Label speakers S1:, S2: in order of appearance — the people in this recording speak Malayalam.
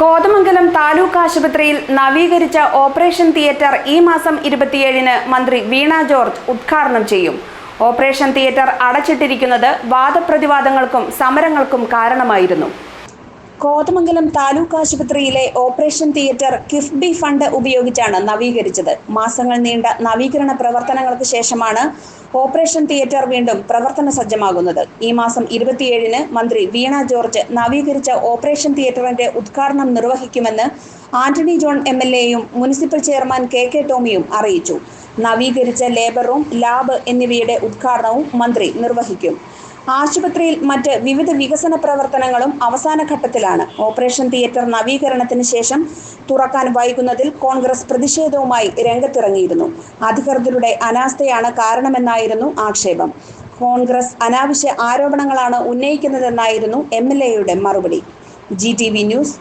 S1: കോതമംഗലം താലൂക്ക് ആശുപത്രിയിൽ നവീകരിച്ച ഓപ്പറേഷൻ തിയേറ്റർ ഈ മാസം ഇരുപത്തിയേഴിന് മന്ത്രി വീണ ജോർജ് ഉദ്ഘാടനം ചെയ്യും. ഓപ്പറേഷൻ തിയേറ്റർ അടച്ചിട്ടിരിക്കുന്നത് വാദപ്രതിവാദങ്ങൾക്കും സമരങ്ങൾക്കും കാരണമായിരുന്നു. കോതമംഗലം താലൂക്ക് ആശുപത്രിയിലെ ഓപ്പറേഷൻ തിയേറ്റർ കിഫ്ബി ഫണ്ട് ഉപയോഗിച്ചാണ് നവീകരിച്ചത്. മാസങ്ങൾ നീണ്ട നവീകരണ പ്രവർത്തനങ്ങൾക്ക് ശേഷമാണ് ഓപ്പറേഷൻ തിയേറ്റർ വീണ്ടും പ്രവർത്തന സജ്ജമാകുന്നത്. ഈ മാസം ഇരുപത്തിയേഴിന് മന്ത്രി വീണ ജോർജ് നവീകരിച്ച ഓപ്പറേഷൻ തിയേറ്ററിന്റെ ഉദ്ഘാടനം നിർവഹിക്കുമെന്ന് ആന്റണി ജോൺ എം എൽ എയും മുനിസിപ്പൽ ചെയർമാൻ കെ കെ ടോമിയും അറിയിച്ചു. നവീകരിച്ച ലേബർ റൂം ലാബ് എന്നിവയുടെ ഉദ്ഘാടനവും മന്ത്രി നിർവഹിക്കും. ആശുപത്രിയിൽ മറ്റ് വിവിധ വികസന പ്രവർത്തനങ്ങളും അവസാന ഘട്ടത്തിലാണ്. ഓപ്പറേഷൻ തിയേറ്റർ നവീകരണത്തിന് ശേഷം തുറക്കാൻ വൈകുന്നതിൽ കോൺഗ്രസ് പ്രതിഷേധവുമായി രംഗത്തിറങ്ങിയിരുന്നു. അധികൃതരുടെ അനാസ്ഥയാണ് കാരണമെന്നായിരുന്നു ആക്ഷേപം. കോൺഗ്രസ് അനാവശ്യ ആരോപണങ്ങളാണ് ഉന്നയിക്കുന്നതെന്നായിരുന്നു എം എൽ എയുടെ മറുപടി. G T V news